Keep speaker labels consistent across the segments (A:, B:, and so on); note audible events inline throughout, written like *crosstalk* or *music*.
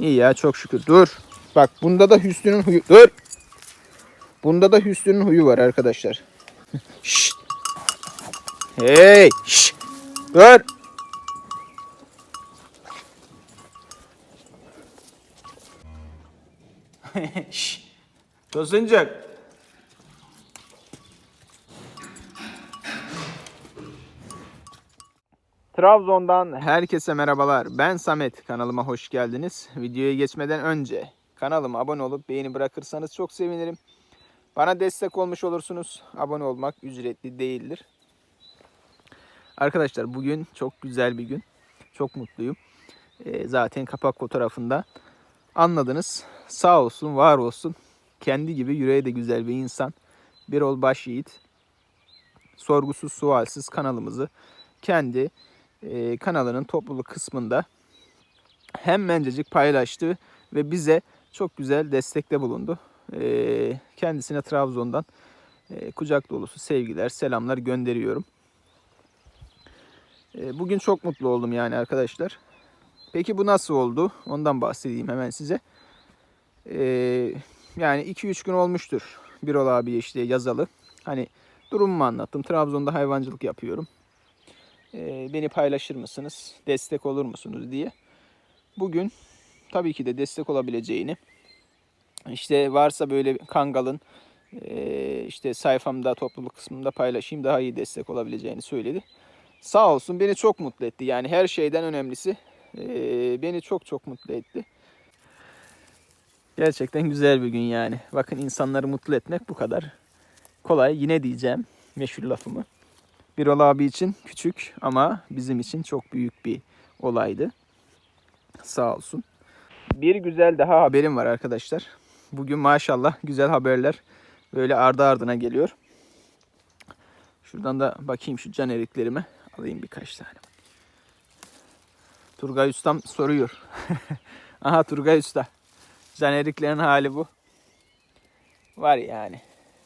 A: İyi ya çok şükür. Dur. Bak bunda da Hüsnü'nün huyu. Dur. Bunda da Hüsnü'nün huyu var arkadaşlar. *laughs* Şşt. Hey. Şşt. Dur. *laughs* Şşt. Tosuncuk. Trabzon'dan herkese merhabalar. Ben Samet. Kanalıma hoş geldiniz. Videoya geçmeden önce kanalıma abone olup beğeni bırakırsanız çok sevinirim. Bana destek olmuş olursunuz. Abone olmak ücretli değildir. Arkadaşlar bugün çok güzel bir gün. Çok mutluyum. Ee, zaten kapak fotoğrafında anladınız. Sağ olsun, var olsun. Kendi gibi yüreği de güzel bir insan. Bir ol baş yiğit. Sorgusuz sualsiz kanalımızı kendi e, kanalının topluluk kısmında hemencecik paylaştı ve bize çok güzel destekte bulundu. E, kendisine Trabzon'dan e, kucak dolusu sevgiler, selamlar gönderiyorum. E, bugün çok mutlu oldum yani arkadaşlar. Peki bu nasıl oldu? Ondan bahsedeyim hemen size. E, yani 2-3 gün olmuştur Birol abi işte yazalı. Hani durumumu anlattım. Trabzon'da hayvancılık yapıyorum beni paylaşır mısınız, destek olur musunuz diye. Bugün tabii ki de destek olabileceğini, işte varsa böyle Kangal'ın e, işte sayfamda topluluk kısmında paylaşayım daha iyi destek olabileceğini söyledi. Sağ olsun beni çok mutlu etti. Yani her şeyden önemlisi e, beni çok çok mutlu etti. Gerçekten güzel bir gün yani. Bakın insanları mutlu etmek bu kadar kolay. Yine diyeceğim meşhur lafımı. Birol abi için küçük ama bizim için çok büyük bir olaydı. Sağ olsun. Bir güzel daha haberim var arkadaşlar. Bugün maşallah güzel haberler böyle ardı ardına geliyor. Şuradan da bakayım şu can eriklerime. Alayım birkaç tane. Turgay Ustam soruyor. *laughs* Aha Turgay Usta. Can eriklerin hali bu. Var yani.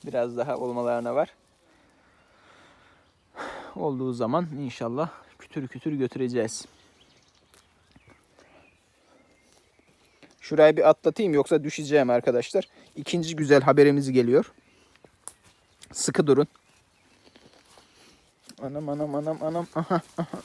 A: Biraz daha olmalarına var olduğu zaman inşallah kütür kütür götüreceğiz. Şurayı bir atlatayım yoksa düşeceğim arkadaşlar. İkinci güzel haberimiz geliyor. Sıkı durun. Anam anam anam anam. Aha, aha.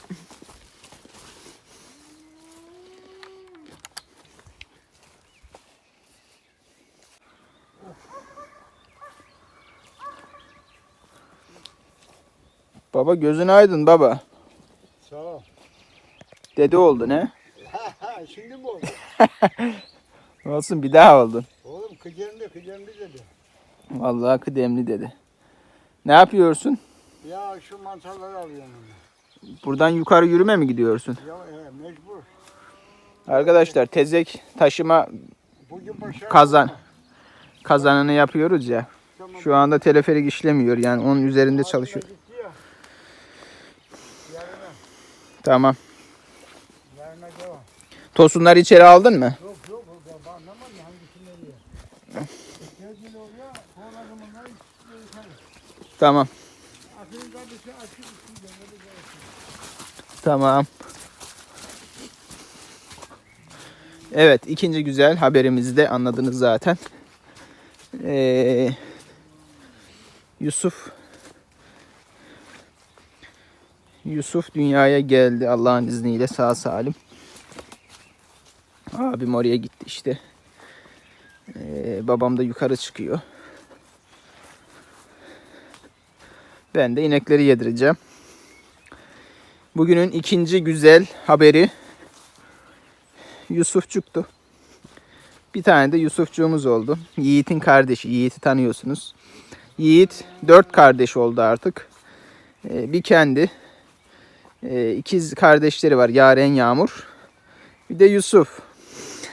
A: Baba gözün aydın baba.
B: Sağ ol.
A: Dede oldu ne? *laughs*
B: Şimdi mi oldu? *laughs*
A: Olsun bir daha oldun.
B: Oğlum kıcırlı kıcırlı dedi.
A: Vallahi kıdemli dedi. Ne yapıyorsun?
B: Ya şu mantarları alıyorum.
A: Buradan yukarı yürüme mi gidiyorsun?
B: Ya e, mecbur.
A: Arkadaşlar tezek taşıma
B: Bugün
A: kazan kazanını yapıyoruz ya. Şu anda teleferik işlemiyor yani onun üzerinde çalışıyor.
B: Gitti ya. Yarına,
A: Tamam.
B: yarına devam.
A: Tosunları içeri aldın mı?
B: Yok yok ben ben anlamadım hangisini diye. Geldiğin oluyor. Sonra zamanlar yukarı.
A: Tamam.
B: Akılın kardeşi açık üstünde. Öyle gelsin.
A: Tamam. Evet ikinci güzel haberimizi de anladınız zaten. Ee, Yusuf Yusuf dünyaya geldi Allah'ın izniyle sağ salim. Abim oraya gitti işte. Ee, babam da yukarı çıkıyor. Ben de inekleri yedireceğim. Bugünün ikinci güzel haberi Yusufçuk'tu. Bir tane de Yusufçuğumuz oldu. Yiğit'in kardeşi. Yiğit'i tanıyorsunuz. Yiğit dört kardeş oldu artık. Ee, bir kendi. Ee, ikiz kardeşleri var. Yaren Yağmur. Bir de Yusuf.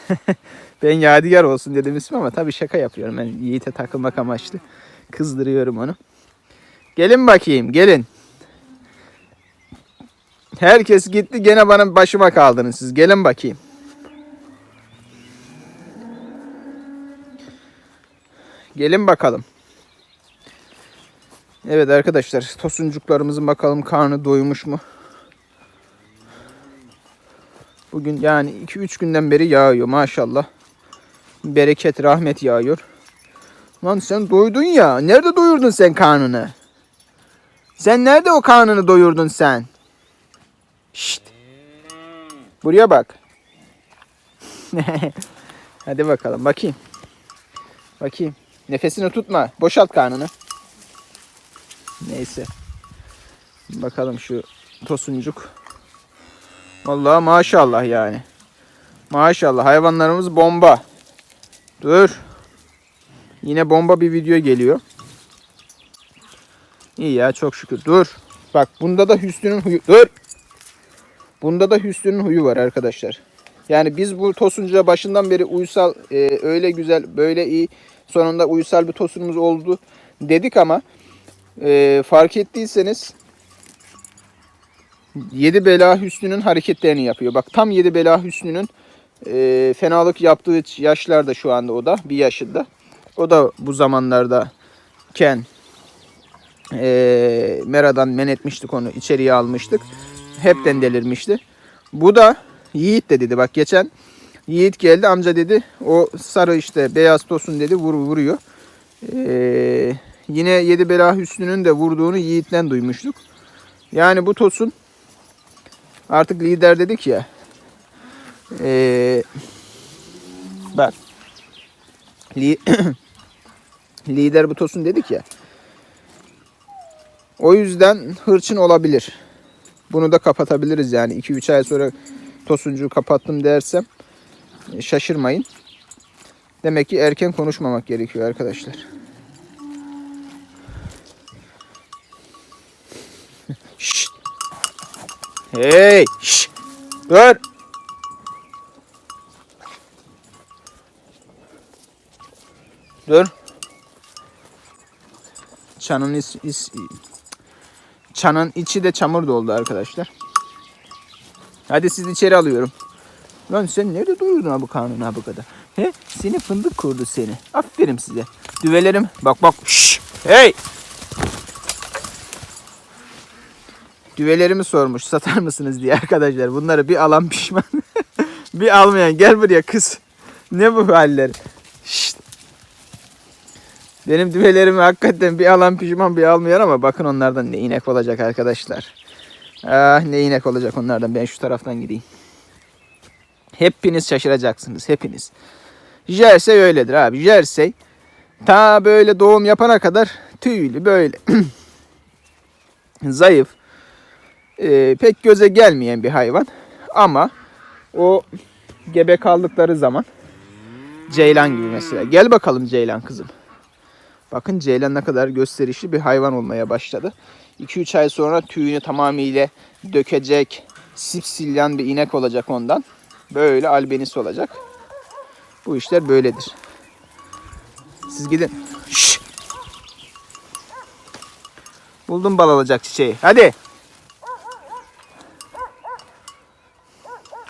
A: *laughs* ben Yadigar olsun dedim ismi ama tabii şaka yapıyorum. Ben Yiğit'e takılmak amaçlı. Kızdırıyorum onu. Gelin bakayım gelin. Herkes gitti gene bana başıma kaldınız siz. Gelin bakayım. Gelin bakalım. Evet arkadaşlar tosuncuklarımızın bakalım karnı doymuş mu? Bugün yani 2-3 günden beri yağıyor maşallah. Bereket, rahmet yağıyor. Lan sen doydun ya. Nerede doyurdun sen karnını? Sen nerede o karnını doyurdun sen? Şşt. Buraya bak. *laughs* Hadi bakalım bakayım. Bakayım. Nefesini tutma. Boşalt karnını. Neyse. Bakalım şu tosuncuk. Vallahi maşallah yani. Maşallah hayvanlarımız bomba. Dur. Yine bomba bir video geliyor. İyi ya çok şükür. Dur. Bak bunda da Hüsnü'nün huyu. Dur. Bunda da Hüsnü'nün huyu var arkadaşlar. Yani biz bu tosuncuya başından beri uysal e, öyle güzel böyle iyi sonunda uysal bir tosunumuz oldu dedik ama e, fark ettiyseniz Yedi Bela Hüsnü'nün hareketlerini yapıyor. Bak tam Yedi Bela Hüsnü'nün e, fenalık yaptığı yaşlarda şu anda o da bir yaşında. O da bu zamanlarda Ken e, Mera'dan men etmiştik onu içeriye almıştık. Hepten delirmişti. Bu da Yiğit de dedi bak geçen Yiğit geldi amca dedi o sarı işte beyaz tosun dedi vur, vuruyor. E, yine Yedi Bela Hüsnü'nün de vurduğunu Yiğit'ten duymuştuk. Yani bu tosun artık lider dedik ya. Ee, bak. Li *clears throat* lider bu tosun dedik ya. O yüzden hırçın olabilir. Bunu da kapatabiliriz yani. 2-3 ay sonra tosuncuğu kapattım dersem e, şaşırmayın. Demek ki erken konuşmamak gerekiyor arkadaşlar. *laughs* Şşt. Hey! Şşt. Dur! Dur. Çanın is, is, çanın içi de çamur doldu arkadaşlar. Hadi siz içeri alıyorum. Lan sen nerede bu karnını ha bu kadar? He? Seni fındık kurdu seni. Aferin size. Düvelerim. Bak bak. Şşş. Hey! Düvelerimi sormuş satar mısınız diye arkadaşlar. Bunları bir alan pişman. *laughs* bir almayan. Gel buraya kız. Ne bu haller? Şşt. Benim düvelerimi hakikaten bir alan pişman bir almayan ama bakın onlardan ne inek olacak arkadaşlar. Ah ne inek olacak onlardan. Ben şu taraftan gideyim. Hepiniz şaşıracaksınız. Hepiniz. Jersey öyledir abi. Jersey ta böyle doğum yapana kadar tüylü böyle *clears throat* zayıf e, pek göze gelmeyen bir hayvan. Ama o gebe kaldıkları zaman Ceylan gibi mesela. Gel bakalım Ceylan kızım. Bakın Ceylan ne kadar gösterişli bir hayvan olmaya başladı. 2-3 ay sonra tüyünü tamamıyla dökecek, sipsilyan bir inek olacak ondan. Böyle albenisi olacak. Bu işler böyledir. Siz gidin. Şşş. Buldum bal alacak çiçeği. Hadi.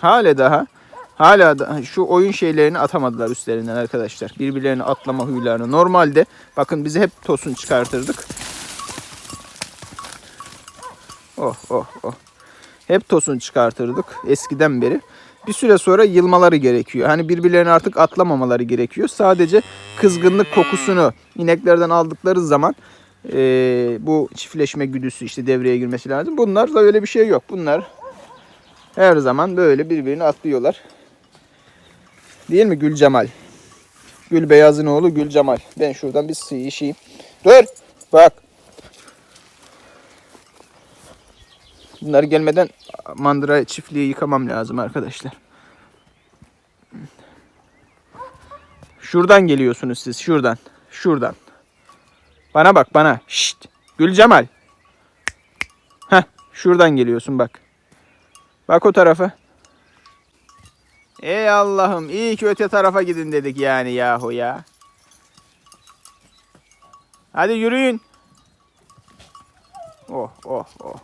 A: Hala daha hala da şu oyun şeylerini atamadılar üstlerinden arkadaşlar. Birbirlerini atlama huylarını. Normalde bakın bizi hep tosun çıkartırdık. Oh oh oh. Hep tosun çıkartırdık eskiden beri. Bir süre sonra yılmaları gerekiyor. Hani birbirlerini artık atlamamaları gerekiyor. Sadece kızgınlık kokusunu ineklerden aldıkları zaman eee, bu çiftleşme güdüsü işte devreye girmesi lazım. Bunlar da öyle bir şey yok. Bunlar her zaman böyle birbirini atlıyorlar. Değil mi Gül Cemal? Gül Beyaz'ın oğlu Gül Cemal. Ben şuradan bir içeyim. Dur. Bak. Bunlar gelmeden mandıra çiftliği yıkamam lazım arkadaşlar. Şuradan geliyorsunuz siz. Şuradan. Şuradan. Bana bak bana. Şşt. Gül Cemal. Heh. Şuradan geliyorsun bak. Bak o tarafa. Ey Allah'ım iyi ki öte tarafa gidin dedik yani yahu ya. Hadi yürüyün. Oh oh oh.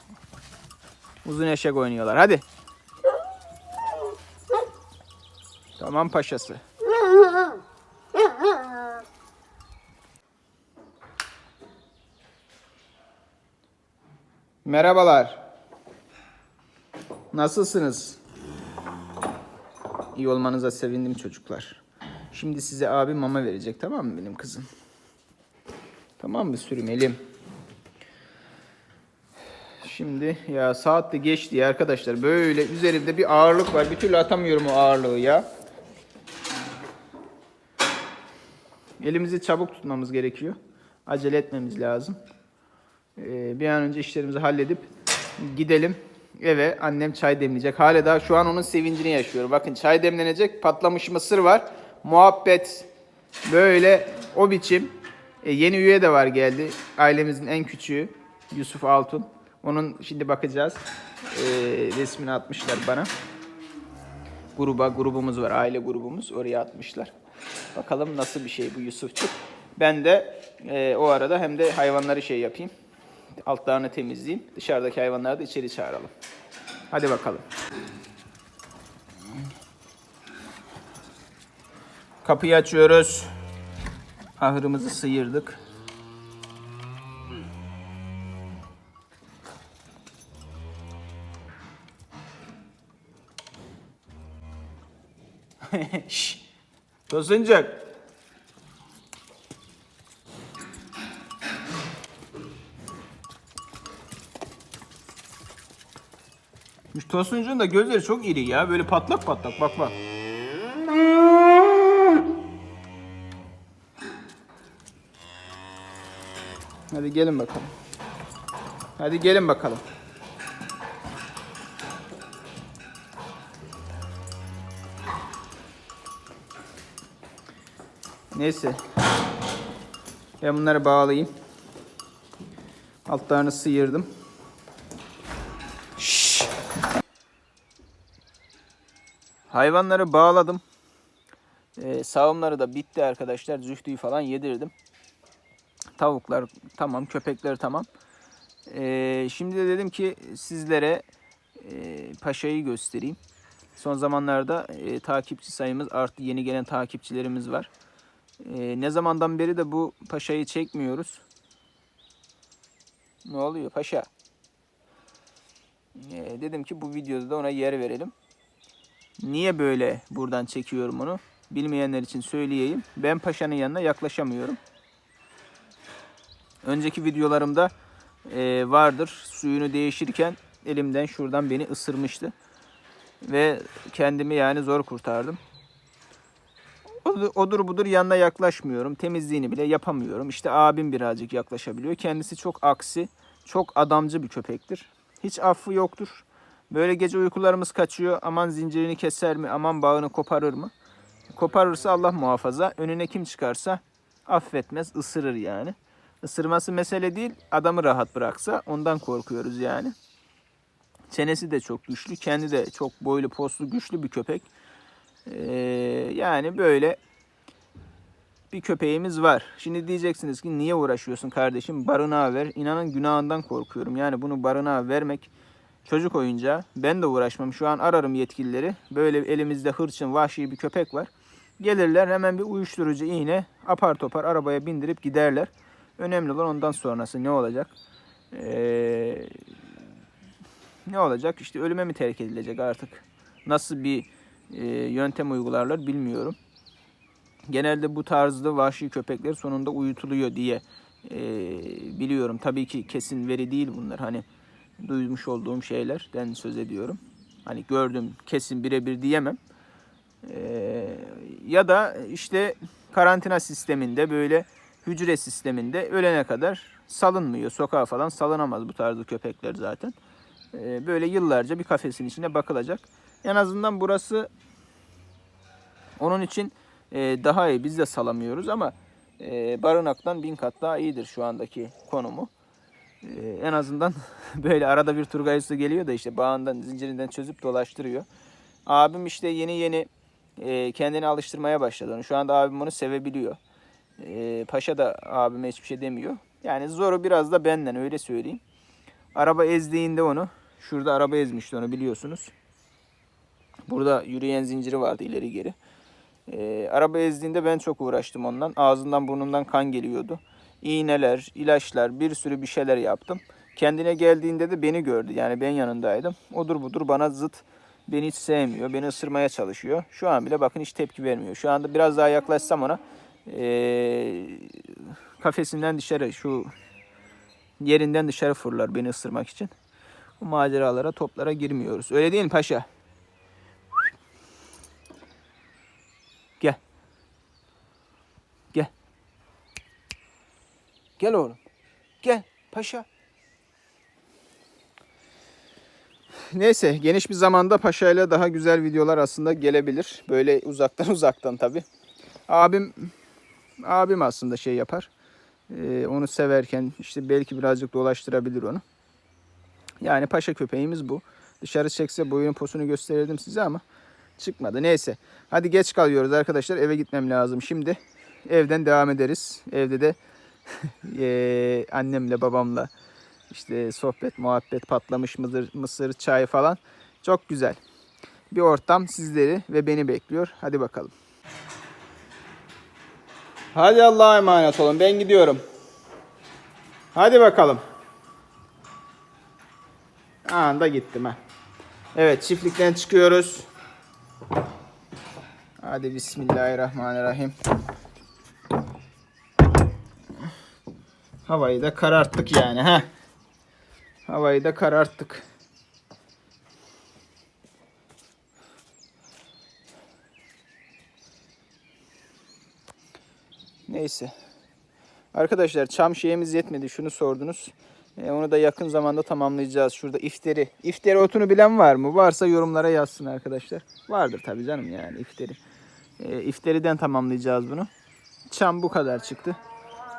A: Uzun eşek oynuyorlar hadi. Tamam paşası. Merhabalar. Nasılsınız? iyi olmanıza sevindim çocuklar. Şimdi size abi mama verecek tamam mı benim kızım? Tamam mı sürümelim? Şimdi ya saat de geçti ya arkadaşlar. Böyle üzerimde bir ağırlık var. Bir türlü atamıyorum o ağırlığı ya. Elimizi çabuk tutmamız gerekiyor. Acele etmemiz lazım. Ee, bir an önce işlerimizi halledip gidelim eve. Annem çay demleyecek. Hala daha şu an onun sevincini yaşıyor. Bakın çay demlenecek. Patlamış mısır var. Muhabbet. Böyle o biçim. E, yeni üye de var geldi. Ailemizin en küçüğü. Yusuf Altun. Onun şimdi bakacağız. E, resmini atmışlar bana. Gruba grubumuz var. Aile grubumuz. Oraya atmışlar. Bakalım nasıl bir şey bu Yusufçuk. Ben de e, o arada hem de hayvanları şey yapayım. Altlarını temizleyeyim. Dışarıdaki hayvanları da içeri çağıralım. Hadi bakalım. Kapıyı açıyoruz. Ahırımızı sıyırdık. *laughs* Şşş. Tosuncuk. Tosuncuğun da gözleri çok iri ya. Böyle patlak patlak bak bak. Hadi gelin bakalım. Hadi gelin bakalım. Neyse. Ben bunları bağlayayım. Altlarını sıyırdım. Hayvanları bağladım. Ee, sağımları da bitti arkadaşlar. Zühtüyü falan yedirdim. Tavuklar tamam, köpekler tamam. Ee, şimdi de dedim ki sizlere e, paşayı göstereyim. Son zamanlarda e, takipçi sayımız arttı. Yeni gelen takipçilerimiz var. E, ne zamandan beri de bu paşayı çekmiyoruz. Ne oluyor paşa? E, dedim ki bu videoda da ona yer verelim. Niye böyle buradan çekiyorum onu? Bilmeyenler için söyleyeyim. Ben paşanın yanına yaklaşamıyorum. Önceki videolarımda e, vardır. Suyunu değişirken elimden şuradan beni ısırmıştı. Ve kendimi yani zor kurtardım. Odur, odur budur yanına yaklaşmıyorum. Temizliğini bile yapamıyorum. İşte abim birazcık yaklaşabiliyor. Kendisi çok aksi, çok adamcı bir köpektir. Hiç affı yoktur. Böyle gece uykularımız kaçıyor. Aman zincirini keser mi? Aman bağını koparır mı? Koparırsa Allah muhafaza. Önüne kim çıkarsa affetmez, ısırır yani. Isırması mesele değil, adamı rahat bıraksa ondan korkuyoruz yani. Çenesi de çok güçlü, kendi de çok boylu, poslu, güçlü bir köpek. Ee, yani böyle bir köpeğimiz var. Şimdi diyeceksiniz ki niye uğraşıyorsun kardeşim? Barınağa ver. İnanın günahından korkuyorum. Yani bunu barınağa vermek çocuk oyuncağı. Ben de uğraşmam. Şu an ararım yetkilileri. Böyle elimizde hırçın, vahşi bir köpek var. Gelirler hemen bir uyuşturucu iğne apar topar arabaya bindirip giderler. Önemli olan ondan sonrası ne olacak? Ee, ne olacak? İşte ölüme mi terk edilecek artık? Nasıl bir e, yöntem uygularlar bilmiyorum. Genelde bu tarzda vahşi köpekler sonunda uyutuluyor diye e, biliyorum. Tabii ki kesin veri değil bunlar. Hani duymuş olduğum şeylerden söz ediyorum. Hani gördüm kesin birebir diyemem. E, ya da işte karantina sisteminde böyle hücre sisteminde ölene kadar salınmıyor. Sokağa falan salınamaz bu tarzda köpekler zaten. E, böyle yıllarca bir kafesin içine bakılacak. En azından burası onun için e, daha iyi. Biz de salamıyoruz ama e, barınaktan bin kat daha iyidir şu andaki konumu. E, en azından *laughs* böyle arada bir turgayısı geliyor da işte bağından, zincirinden çözüp dolaştırıyor. Abim işte yeni yeni e, kendini alıştırmaya başladı. Şu anda abim onu sevebiliyor. E, Paşa da abime hiçbir şey demiyor. Yani zoru biraz da benden öyle söyleyeyim. Araba ezdiğinde onu, şurada araba ezmişti onu biliyorsunuz. Burada yürüyen zinciri vardı ileri geri. Ee, araba ezdiğinde ben çok uğraştım ondan. Ağzından burnundan kan geliyordu. İğneler, ilaçlar, bir sürü bir şeyler yaptım. Kendine geldiğinde de beni gördü. Yani ben yanındaydım. Odur budur bana zıt Beni hiç sevmiyor. Beni ısırmaya çalışıyor. Şu an bile bakın hiç tepki vermiyor. Şu anda biraz daha yaklaşsam ona ee, kafesinden dışarı şu yerinden dışarı fırlar beni ısırmak için. Bu maceralara, toplara girmiyoruz. Öyle değil mi paşa? Gel oğlum. Gel paşa. Neyse geniş bir zamanda paşayla daha güzel videolar aslında gelebilir. Böyle uzaktan *laughs* uzaktan tabi. Abim abim aslında şey yapar. Ee, onu severken işte belki birazcık dolaştırabilir onu. Yani paşa köpeğimiz bu. Dışarı çekse boyun posunu gösterirdim size ama çıkmadı. Neyse. Hadi geç kalıyoruz arkadaşlar. Eve gitmem lazım. Şimdi evden devam ederiz. Evde de eee, *laughs* annemle babamla işte sohbet, muhabbet, patlamış mısır, mısır, çay falan. Çok güzel. Bir ortam sizleri ve beni bekliyor. Hadi bakalım. Hadi Allah'a emanet olun. Ben gidiyorum. Hadi bakalım. Anında gittim ha. Evet çiftlikten çıkıyoruz. Hadi Bismillahirrahmanirrahim. Havayı da kararttık yani ha. Havayı da kararttık. Neyse. Arkadaşlar çam şeyimiz yetmedi. Şunu sordunuz. E, onu da yakın zamanda tamamlayacağız. Şurada ifteri. İfteri otunu bilen var mı? Varsa yorumlara yazsın arkadaşlar. Vardır tabii canım yani ifteri. E, ifteriden tamamlayacağız bunu. Çam bu kadar çıktı.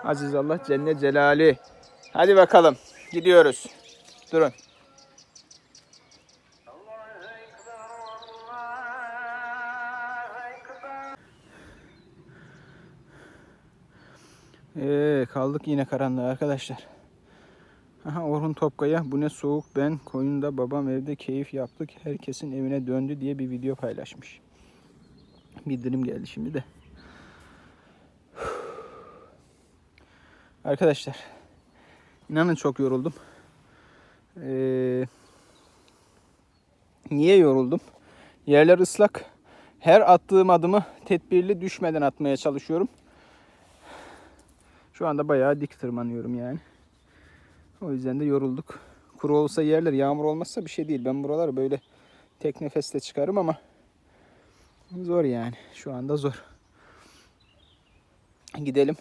A: Aziz Allah cennet celali. Hadi bakalım. Gidiyoruz. Durun. Ee, kaldık yine karanlığa arkadaşlar. Aha Orhun Topkaya bu ne soğuk ben koyunda babam evde keyif yaptık herkesin evine döndü diye bir video paylaşmış. Bildirim geldi şimdi de. Arkadaşlar inanın çok yoruldum. Ee, niye yoruldum? Yerler ıslak. Her attığım adımı tedbirli düşmeden atmaya çalışıyorum. Şu anda bayağı dik tırmanıyorum yani. O yüzden de yorulduk. Kuru olsa yerler, yağmur olmazsa bir şey değil. Ben buraları böyle tek nefesle çıkarım ama zor yani. Şu anda zor. Gidelim.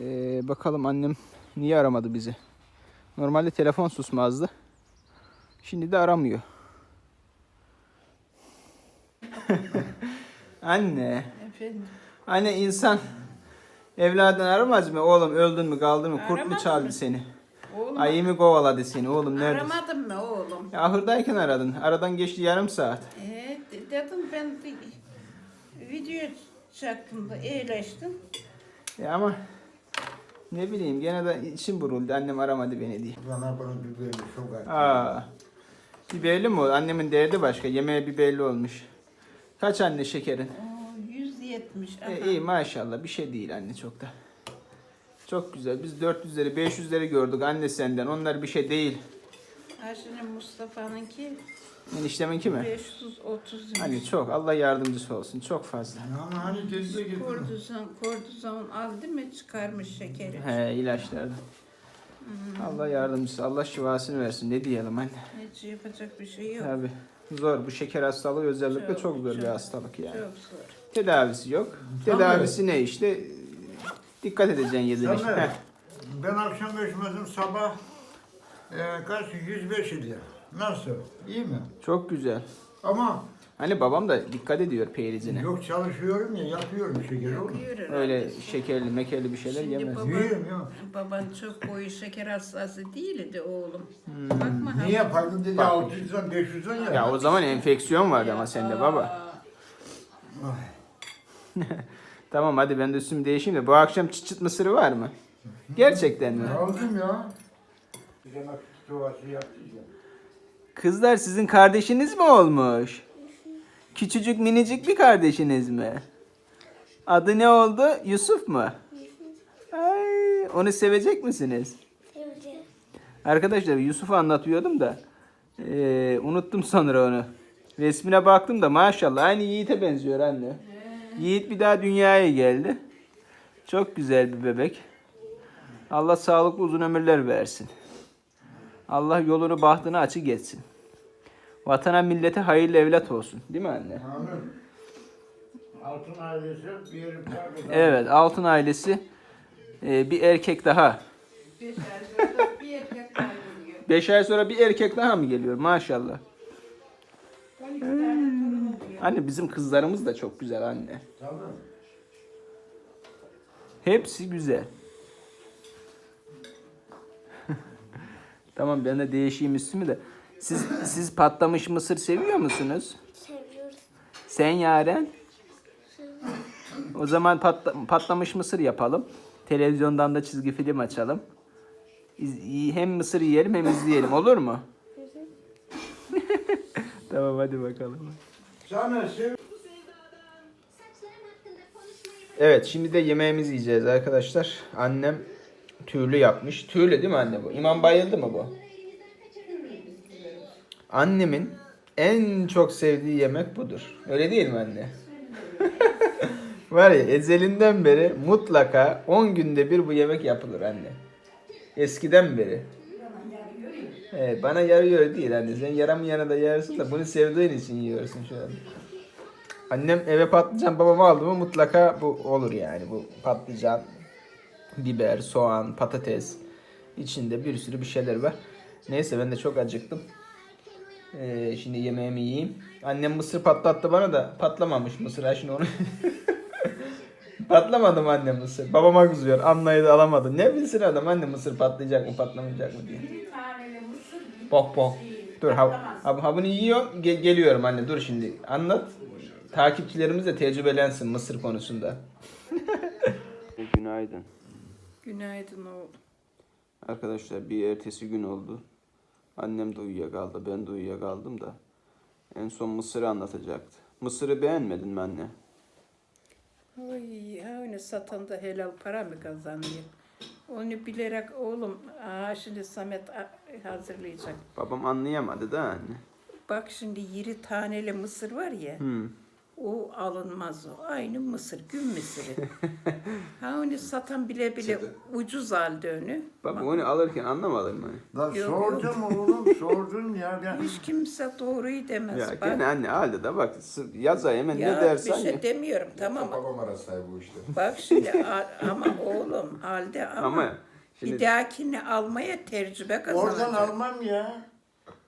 A: Ee, bakalım annem niye aramadı bizi. Normalde telefon susmazdı. Şimdi de aramıyor. *laughs* Anne.
C: Efendim,
A: Anne insan evladını aramaz mı? Oğlum öldün mü kaldın mı? Kurt mu çaldı
C: mı?
A: seni?
C: oğlum
A: Ayı mı kovaladı seni? Oğlum neredesin?
C: aramadın mı oğlum?
A: Ya ahırdayken aradın. Aradan geçti yarım saat.
C: Ee, de- dedim ben de video çaktım da iyileştim.
A: Ya ama ne bileyim gene de içim buruldu. Annem aramadı beni diye.
B: Bana bunun biberini çok at.
A: Aa. Biberli mi o? Annemin derdi başka. Yemeğe biberli olmuş. Kaç anne şekerin?
C: Oo, 170. Aha.
A: E, iyi maşallah. Bir şey değil anne çok da. Çok güzel. Biz 400'leri 500'leri gördük anne senden. Onlar bir şey değil.
C: Şimdi Mustafa'nınki
A: Enişteminki mi?
C: 530.
A: Hani çok. Allah yardımcısı olsun. Çok fazla.
B: Ama hani denize gittim.
C: Kortizon, kortizon aldı mı çıkarmış şekeri.
A: He ilaçlardan. Allah yardımcısı. Allah şifasını versin. Ne diyelim anne.
C: Hiç yapacak bir şey yok.
A: Tabii. Zor. Bu şeker hastalığı özellikle çok,
C: Çok,
A: zor bir
C: çok.
A: hastalık yani.
C: Çok zor.
A: Tedavisi yok. Tedavisi ne işte? Dikkat edeceksin yediğine.
B: Ben akşam geçmedim sabah e, kaç 105 idi. Nasıl? İyi mi?
A: Çok güzel.
B: Ama
A: Hani babam da dikkat ediyor peyrizine.
B: yok çalışıyorum ya yatıyorum şeker olur.
C: Yürür herhalde.
A: Öyle şekerli mekerli bir şeyler
C: Şimdi
A: yemez.
C: baba-
B: Yiyorum ya.
C: Baban çok boyu şeker hastası değildi oğlum.
A: Hmm.
C: Bakma
B: Niye yapardım dedi 600'den 500'den ya.
A: Ya o zaman enfeksiyon vardı ama sende baba. *laughs* Tamam hadi ben de üstümü değişeyim de bu akşam çıt çıt mısırı var mı? Gerçekten mi?
B: Aldım ya.
A: Kızlar sizin kardeşiniz mi olmuş? Küçücük minicik bir kardeşiniz mi? Adı ne oldu? Yusuf mu? Ay, onu sevecek misiniz? Arkadaşlar Yusuf'u anlatıyordum da Ee, unuttum sonra onu. Resmine baktım da maşallah aynı Yiğit'e benziyor anne. Yiğit bir daha dünyaya geldi. Çok güzel bir bebek. Allah sağlıklı uzun ömürler versin. Allah yolunu bahtını açık etsin. Vatana millete hayırlı evlat olsun. Değil mi anne?
B: Amin. Altın ailesi bir.
A: Evet altın ailesi e, bir erkek daha.
C: Beş ay sonra bir erkek kayboluyor.
A: 5 ay sonra bir erkek daha mı geliyor maşallah.
C: 12 tane torun oluyor.
A: Anne bizim kızlarımız da çok güzel anne.
B: Tamam.
A: Hepsi güzel. Tamam ben de değişeyim üstümü de. Siz siz patlamış mısır seviyor musunuz?
D: Seviyoruz.
A: Sen Yaren? O zaman patla- patlamış mısır yapalım. Televizyondan da çizgi film açalım. İz- Hem mısır yiyelim hem izleyelim olur mu? *laughs* tamam hadi bakalım. Evet şimdi de yemeğimizi yiyeceğiz arkadaşlar. Annem tüylü yapmış. Tüylü değil mi anne bu? İmam bayıldı mı bu? Annemin en çok sevdiği yemek budur. Öyle değil mi anne? *laughs* Var ya ezelinden beri mutlaka 10 günde bir bu yemek yapılır anne. Eskiden beri. Evet, bana yarıyor değil anne. Sen yaramayanı da yersin da bunu sevdiğin için yiyorsun şu an. Annem eve patlıcan babama aldı mı mutlaka bu olur yani. Bu patlıcan, biber, soğan, patates. içinde bir sürü bir şeyler var. Neyse ben de çok acıktım. Ee, şimdi yemeğimi yiyeyim. Annem mısır patlattı bana da patlamamış mısır. Ha şimdi onu... *laughs* Patlamadı mı annem mısır? Babama kızıyor. Anlayı alamadı. Ne bilsin adam anne mısır patlayacak mı patlamayacak mı diye. Bok bok.
C: şey,
A: Dur ha, ha, ha bunu yiyorum ge- geliyorum anne dur şimdi anlat. Takipçilerimiz de tecrübelensin Mısır konusunda. *laughs* Günaydın.
C: Günaydın oğlum.
A: Arkadaşlar bir ertesi gün oldu. Annem de uyuyakaldı ben de uyuyakaldım da. En son Mısır'ı anlatacaktı. Mısır'ı beğenmedin mi anne?
C: Oy, öyle satan da helal para mı kazanıyor? Onu bilerek oğlum, aa şimdi Samet hazırlayacak.
A: Babam anlayamadı da anne.
C: Bak şimdi yiri taneli mısır var ya,
A: Hmm.
C: O alınmaz o. Aynı mısır, gün mısırı. *laughs* ha onu satan bile bile ucuz aldı onu.
A: Baba onu alırken anlamadın mı?
C: Yok,
B: sordum oğlum sordun ya. Ben... *laughs*
C: Hiç kimse doğruyu demez.
A: Ya
C: Bak,
A: gene anne halde de bak yaza hemen
C: ya
A: ne dersen
C: bir şey
A: ye.
C: demiyorum tamam mı?
E: Babam arasaydı bu işte.
C: Bak şimdi ama oğlum halde ama,
A: Ama şimdi
C: bir dahakini almaya tecrübe
B: Oradan
C: kazanacak.
B: almam ya.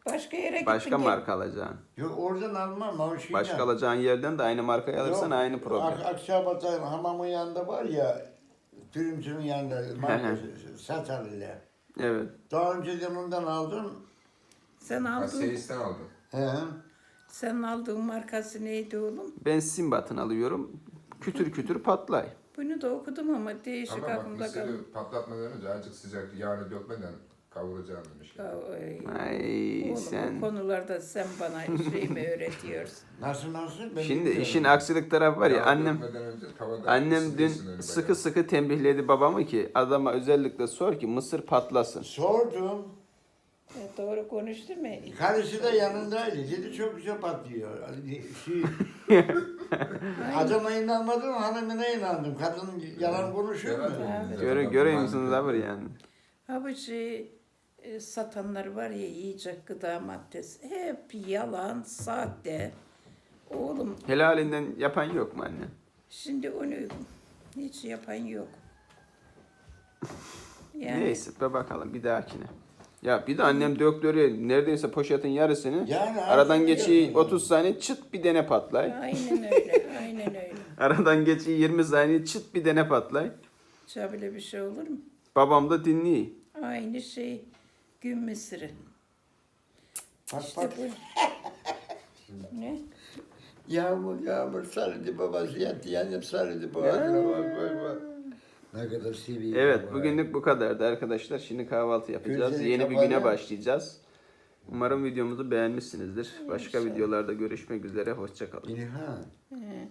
C: Başka yere gittin.
A: başka
C: gel.
A: marka alacaksın.
B: Yok oradan almam. O şeyden.
A: Başka alacağın yerden de aynı markayı alırsan
B: Yok,
A: aynı problem.
B: Ak- Akçabat'ın hamamın yanında var ya. Pürümcünün yanında. *laughs* markası, Satar ile.
A: Evet.
B: Daha önceden ondan aldım.
C: Sen aldın.
E: Seyis'ten aldım.
B: He.
C: Sen aldığın markası neydi oğlum?
A: Ben Simbat'ın alıyorum. Kütür kütür patlay.
C: Bunu da okudum ama değişik
E: Ama bak
C: aklımda kaldı.
E: mısırı patlatmadan önce azıcık sıcak yağını dökmeden kavuracağım demiş.
C: Ya, ay.
A: Ay
C: Oğlum
A: sen.
C: bu konularda sen bana şey mi *laughs* öğretiyorsun?
B: Nasıl nasıl? Ben
A: Şimdi
B: bilmiyorum.
A: işin aksilik tarafı var ya
E: Yağ
A: annem
E: dökmeden önce tavada
A: annem dün sıkı
E: bayağı.
A: sıkı tembihledi babamı ki adama özellikle sor ki mısır patlasın.
B: Sordum.
C: E, doğru konuştu mu?
B: Karısı da yanındaydı. Dedi çok güzel patlıyor. Şey, *laughs* adama inanmadım, hanımına inandım. Kadın yalan konuşuyor mu?
C: Evet.
A: Göre, görüyor musunuz abi yani?
C: Ha bu şey e, satanlar var ya yiyecek gıda maddesi. Hep yalan, sahte. Oğlum
A: Helalinden yapan yok mu anne?
C: şimdi onu hiç yapan yok. Yani
A: Neyse be bakalım bir dahakine. Ya bir de annem döktürüyor neredeyse poşetin yarısını.
B: Yani
A: Aradan
B: artık
A: geçiyor
B: biliyorsun.
A: 30 saniye çıt bir dene patlay.
C: aynen öyle, aynen öyle. *laughs*
A: Aradan geçiyor 20 saniye çıt bir dene patlay.
C: Şöyle bir şey olur mu?
A: Babam da dinliyor.
C: Aynı şey gün mısırı.
B: Bak
C: İşte
B: bak.
C: bu. *laughs* ne?
B: Yağmur yağmur sarıldı babası yattı yanım sarıldı bak bak bak. Ne kadar seviyorum.
A: Evet bugünlük bu kadardı arkadaşlar. Şimdi kahvaltı yapacağız.
B: Gözleri
A: Yeni bir
B: kapalı.
A: güne başlayacağız. Umarım videomuzu beğenmişsinizdir. Başka
C: İnşallah.
A: videolarda görüşmek üzere. Hoşçakalın.
B: İlhan.
C: He.